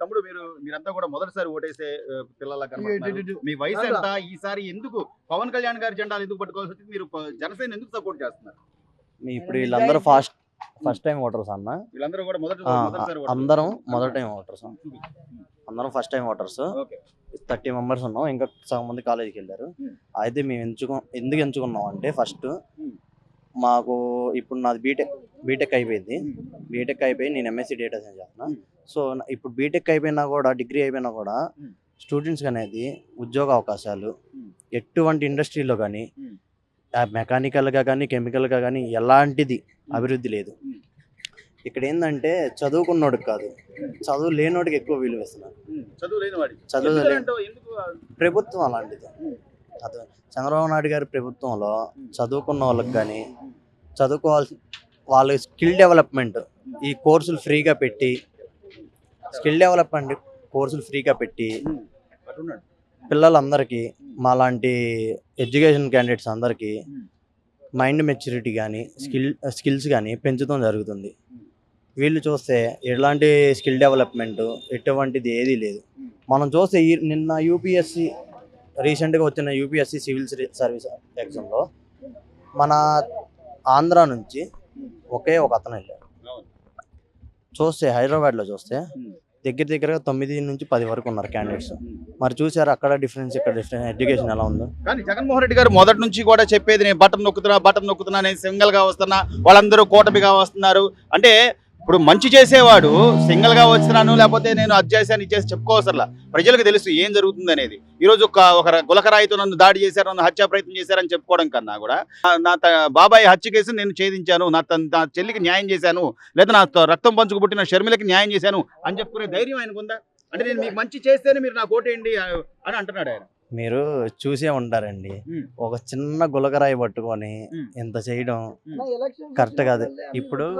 తమ్ముడు మీరు మీరంతా కూడా మొదటిసారి ఓటేసే పిల్లల. మీ వయసు? ఎంత? ఈసారి ఎందుకు? పవన్ కళ్యాణ్ గారి జెండాలు ఎందుకు పట్టుకోవాల్సి వచ్చింది? మీరు జనసేన ఎందుకు సపోర్ట్ చేస్తున్నారు? మీ ఇప్పుడు వీళ్ళందరూ ఫాస్ట్ ఫస్ట్ టైం ఓటర్స్ అన్న. వీళ్ళందరూ కూడా మొదటి ఆ, మొదటిసారి ఓటర్. అందరం మొదటి టైం ఓటర్స్. అందరం first time voters. Okay. Thirty members ఉన్నాం. ఇంకా సగం మంది కాలేజీకి వెళ్ళారు. అయితే మేము ఎంచుకో ఎందుకు ఎంచుకున్నాం అంటే ఫస్ట్. మాకు ఇప్పుడు నాది బీటెక్ బీటెక్ అయిపోయింది. బీటెక్ అయిపోయి నేను ఎంఎస్సీ డేటా సైన్స్ చేస్తున్నా. సో ఇప్పుడు బీటెక్ అయిపోయినా కూడా డిగ్రీ అయిపోయినా కూడా. స్టూడెంట్స్కి అనేది ఉద్యోగ అవకాశాలు. ఎటువంటి ఇండస్ట్రీలో కానీ. మెకానికల్గా కానీ కెమికల్గా కానీ ఎలాంటిది అభివృద్ధి లేదు. ఇక్కడ ఏంటంటే చదువుకున్నోడికి కాదు చదువు లేనోడికి ఎక్కువ విలువ ఇస్తున్నారు చదువు ప్రభుత్వం అలాంటిది. అదే చంద్రబాబు నాయుడు గారి ప్రభుత్వంలో. చదువుకున్న వాళ్ళకి కానీ చదువుకోవాల్సి వాళ్ళ స్కిల్ డెవలప్మెంట్ ఈ కోర్సులు ఫ్రీగా పెట్టి స్కిల్ డెవలప్మెంట్ కోర్సులు ఫ్రీగా పెట్టి. పిల్లలందరికీ మాలాంటి ఎడ్యుకేషన్ క్యాండిడేట్స్ అందరికీ. మైండ్ మెచ్యూరిటీ కానీ స్కిల్ స్కిల్స్ కానీ పెంచడం జరుగుతుంది. వీళ్ళు చూస్తే ఎలాంటి స్కిల్ డెవలప్మెంట్ ఎటువంటిది ఏదీ లేదు. మనం చూస్తే ఈ నిన్న యూపీఎస్సి రీసెంట్గా వచ్చిన యూపీఎస్సి సివిల్ సర్వీస్ ఎగ్జామ్లో మన ఆంధ్ర నుంచి ఒకే ఒక అతను వెళ్ళాడు. చూస్తే హైదరాబాద్లో చూస్తే. దగ్గర దగ్గరగా తొమ్మిది నుంచి పది వరకు ఉన్నారు క్యాండిడేట్స్ మరి చూసారు అక్కడ డిఫరెన్స్ ఇక్కడ డిఫరెన్స్ ఎడ్యుకేషన్ ఎలా ఉందో? కానీ జగన్మోహన్ రెడ్డి గారు మొదటి నుంచి కూడా చెప్పేది నేను బటన్ నొక్కుతున్నా బటన్ నొక్కుతున్నా నేను సింగిల్గా వస్తున్నా వాళ్ళందరూ కూటమిగా వస్తున్నారు. అంటే ఇప్పుడు మంచి చేసేవాడు సింగిల్గా వచ్చినాను లేకపోతే నేను అది చేశాను ఇది చేసి చెప్పుకోవసరలా ప్రజలకు తెలుసు ఏం జరుగుతుంది అనేది. ఈ రోజు ఒక ఒక గులకరాయితో నన్ను దాడి చేశారు నన్ను హత్యా ప్రయత్నం చేశారని చెప్పుకోవడం కన్నా కూడా నా- త- బాబాయ్ హత్య కేసు నేను ఛేదించాను నా నా చెల్లికి న్యాయం చేశాను లేదా నా రక్తం పంచుకు పుట్టిన షర్మిలకి న్యాయం చేశాను అని చెప్పుకునే ధైర్యం ఆయనకుందా? అంటే నేను మీకు మంచి చేస్తేనే మీరు నాకు ఓటేయండి అని అంటున్నాడు ఆయన. మీరు చూసే ఉంటారండి. ఒక చిన్న గులకరాయి పట్టుకొని. ఇంత చేయడం ఎలక్షన్స్ కరెక్ట్ కాదు. ఇప్పుడు-?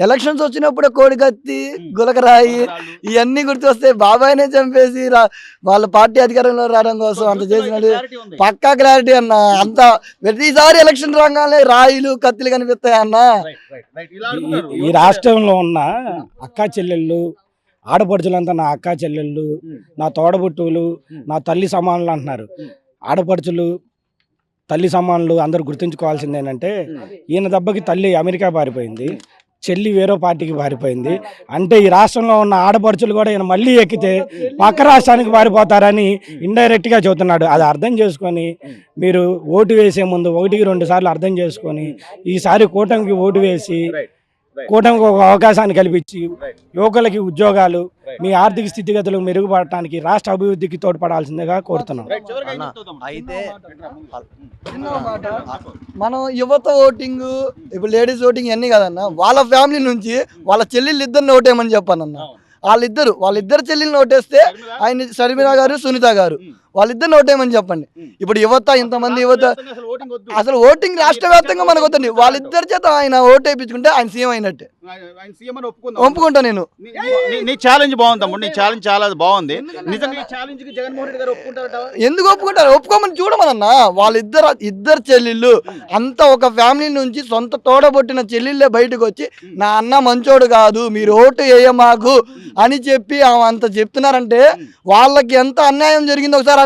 ఎలక్షన్స్ వచ్చినప్పుడు కోడికత్తి. గులకరాయి. ఇవన్నీ గుర్తొస్తే బాబాయ్నే చంపేసి రా- వాళ్ళ పార్టీ అధికారంలో రావడం కోసం అంత ఉంది. పక్కా క్లారిటీ అన్న అంత ప్రతిసారి ఎలక్షన్ రాగానే రాయిలు కత్తిలు కనిపిస్తాయి అన్న. ఈ రాష్ట్రంలో ఉన్న అక్కా చెల్లెళ్ళు ఆడపడుచులంతా నా అక్కా చెల్లెళ్ళు. నా తోడబుట్టువులు. నా తల్లి సమానులు అంటున్నారు. ఆడపడుచులు తల్లి సమానులు అందరూ గుర్తుంచుకోవాల్సింది ఏంటంటే. ఈయన దెబ్బకి తల్లి అమెరికా పారిపోయింది చెల్లి వేరే పార్టీకి పారిపోయింది. అంటే ఈ రాష్ట్రంలో ఉన్న ఆడపడుచులు కూడా ఈయన మళ్ళీ ఎక్కితే పక్క రాష్ట్రానికి పారిపోతారని ఇండైరెక్ట్గా చెబుతున్నాడు. అది అర్థం చేసుకొని మీరు ఓటు వేసే ముందు ఒకటికి రెండు సార్లు అర్థం చేసుకొని ఈసారి కూటమికి ఓటు వేసి కూటమికి ఒక అవకాశాన్ని కల్పించి. యువకులకి ఉద్యోగాలు. మీ ఆర్థిక స్థితిగతులు మెరుగుపడటానికి రాష్ట్ర అభివృద్ధికి తోడ్పడాల్సిందిగా కోరుతున్నాం? అయితే చిన్న మాట మనం యువత ఓటింగ్ ఇప్పుడు లేడీస్ ఓటింగ్ అన్ని కదన్న వాళ్ళ ఫ్యామిలీ నుంచి వాళ్ళ చెల్లెళ్ళు ఇద్దరిని ఓటేయమని చెప్పానన్న. వాళ్ళిద్దరు వాళ్ళిద్దరు చెల్లెల్ని ఓటేస్తే? ఆయన షర్మిల గారు సునీత గారు. వాళ్ళిద్దరిని ఓటేయమని చెప్పండి. ఇప్పుడు యువత ఇంతమంది యువత అసలు ఓటింగ్ రాష్ట్ర వ్యాప్తంగా మనకు వద్దండి. వాళ్ళిద్దరి చేత ఆయన సీఎం అయినట్టే. ఆయన- సీఎం ఒప్పుకుందాం. ఒప్పుకుంటా నేను. నీ- ఛాలెంజ్ బాగుంది నీ ఛాలెంజ్ చాలా బాగుంది. ఎందుకు ఒప్పుకుంటారు? ఒప్పుకోమని చూడమనన్నా. వాళ్ళిద్దరు ఇద్దరు చెల్లెళ్ళు అంత ఒక ఫ్యామిలీ నుంచి సొంత తోడబొట్టిన చెల్లెళ్ళే బయటకు వచ్చి నా అన్న మంచోడు కాదు మీరు ఓటు వేయమాకు అని చెప్పి అంత చెప్తున్నారంటే వాళ్ళకి ఎంత అన్యాయం జరిగిందో ఒకసారి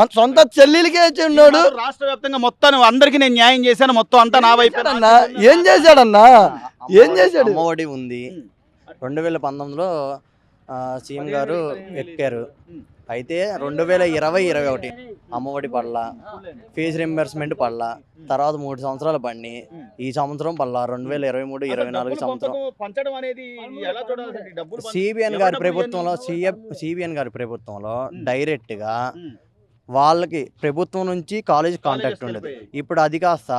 అంత సొంత చెల్లెలికే చెన్నాడు రాష్ట్ర వ్యాప్తంగా మొత్తం అందరికి నేను న్యాయం చేశాను. మొత్తం అంతా నా వైపు. అన్నా ఏం చేశాడన్నా? ఏం చేశాడు? అమ్మఒడి ఉంది. రెండు వేల పంతొమ్మిదిలో సీఎం గారు ఎక్కారు. అయితే రెండు వేల ఇరవై ఇరవై ఒకటి అమ్మఒడి పడల ఫీజు రింబర్స్మెంట్ పడల తర్వాత మూడు సంవత్సరాలు పడిని ఈ సంవత్సరం పడల రెండు వేల ఇరవై మూడు ఇరవై నాలుగు సంవత్సరం సిబిఎన్ గారి ప్రభుత్వంలో? సిఎఫ్ సిబిఎన్ గారి ప్రభుత్వంలో ఉమ్. డైరెక్ట్గా ఉమ్. వాళ్ళకి ప్రభుత్వం నుంచి కాలేజ్ కాంటాక్ట్ ఉండదు. ఇప్పుడు అది కాస్త.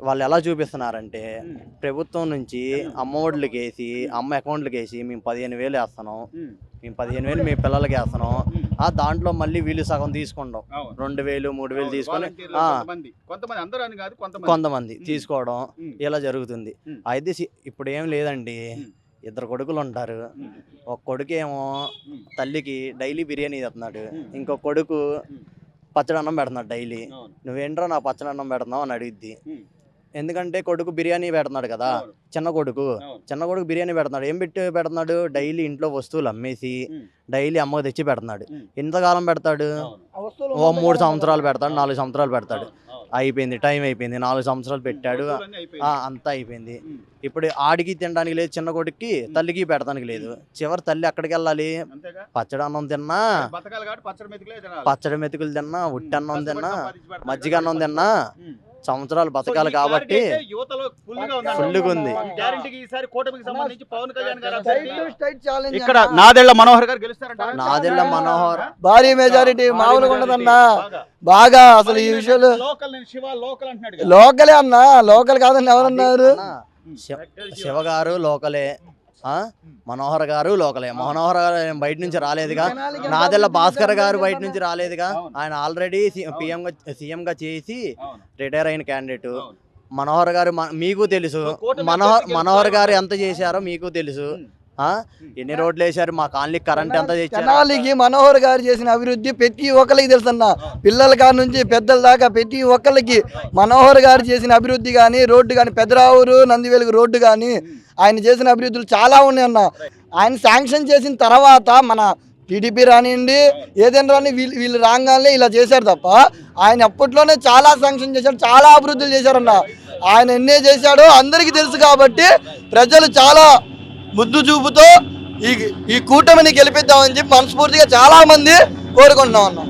వాళ్ళు ఎలా చూపిస్తున్నారంటే. ప్రభుత్వం నుంచి అమ్మ ఒడ్లకి వేసి అమ్మ అకౌంట్లకి వేసి మేము పదిహేను వేలు వేస్తున్నాం. మేము పదిహేను వేలు మీ పిల్లలకి వేస్తున్నాం. ఆ దాంట్లో మళ్ళీ వీళ్ళు సగం తీసుకుంటాం. రెండు వేలు మూడు వేలు తీసుకొని కొంతమంది. తీసుకోవడం. ఇలా జరుగుతుంది. అయితే ఇప్పుడు ఏం లేదండి. ఇద్దరు కొడుకులు ఉంటారు. ఒక కొడుకేమో. తల్లికి డైలీ బిర్యానీ తెస్తున్నాడు. ఇంకో కొడుకు ఉమ్. పచ్చడన్నం పెడుతున్నాడు డైలీ. నువ్వేంట్రా నా పచ్చడన్నం పెడుతున్నావు అని అడిగిద్ది. ఎందుకంటే కొడుకు బిర్యానీ పెడుతున్నాడు కదా. చిన్న కొడుకు. చిన్న కొడుకు బిర్యానీ పెడుతున్నాడు. ఏం పెట్టి పెడుతున్నాడు? డైలీ ఇంట్లో వస్తువులు అమ్మేసి. డైలీ అమ్మకు తెచ్చి పెడుతున్నాడు. ఎంతకాలం పెడతాడు. ఓ మూడు సంవత్సరాలు పెడతాడు. నాలుగు సంవత్సరాలు పెడతాడు. అయిపోయింది టైం అయిపోయింది నాలుగు సంవత్సరాలు పెట్టాడు. అంతా అయిపోయింది. ఇప్పుడు ఆడికి తినడానికి లేదు చిన్న కొడుక్కి తల్లికి పెడతానికి లేదు. చివరి తల్లి అక్కడికి వెళ్ళాలి? అంతేగా? పచ్చడి అన్నం తిన్నా. పచ్చడి మెతుకులే తినాలి. పచ్చడి మెతుకులు తిన్నా ఉట్టి అన్నం తిన్నా మజ్జిగ అన్నం తిన్నా. సంవత్సరాలు బతకాలి కాబట్టి ఫుల్గా ఉంది. ఇక్కడ. నాదెళ్ళ మనోహర్ గారు గెలుస్తారంట. నాదెళ్ళ మనోహర్. భారీ మెజారిటీ మామూలుగా ఉండదన్నా. బాగా. బాగా అసలు ఈ విషయాలు లోకల్ నేను శివ లోకల్ అంటున్నాడు కదా. లోకలే అన్న. లోకల్ కాదని ఎవరన్నారు? శివ- గారు లోకలే. మనోహర్ గారు లోకలే. మనోహర్ గారు బయట నుంచి రాలేదుగా? నాదెల్ల భాస్కర్ గారు బయట నుంచి రాలేదుగా. ఆయన ఆల్రెడీ సీఎం గా చేసి అవును. రిటైర్ అయిన క్యాండిడేట్. మనోహర్ గారు మీకు తెలుసు. మనోహర్ మనోహర్ గారు. ఎంత చేశారో మీకు తెలుసు. ఉమ్. ఆ? ఎన్ని రోడ్లు వేశారు? మా కాలనీ కరెంట్ ఎంత తెచ్చారు? మనోహర్ గారు చేసిన అభివృద్ధి ప్రతి ఒక్కరికి తెలుసన్న. పిల్లల కాడ నుంచి పెద్దల దాకా ప్రతి ఒక్కరికి మనోహర్ గారు చేసిన అభివృద్ధి కానీ రోడ్డు కానీ పెద్దరావురు నందివేలుగు రోడ్డు కానీ ఆయన చేసిన అభివృద్ధులు చాలా ఉన్నాయి అన్న ఆయన శాంక్షన్ చేసిన తర్వాత మన టీడీపీ రానివ్వండి ఏదైనా రాని వీళ్ళు వీళ్ళు రాగానే ఇలా చేశారు తప్ప ఆయన అప్పట్లోనే చాలా శాంక్షన్ చేశాడు చాలా అభివృద్ధులు చేశారన్న. ఆయన ఎన్నే చేశాడో అందరికీ తెలుసు కాబట్టి ప్రజలు చాలా ముద్దు చూపుతో ఈ ఈ కూటమిని గెలిపిద్దామని చెప్పి మనస్ఫూర్తిగా చాలామంది కోరుకుంటున్నాం అన్నాం.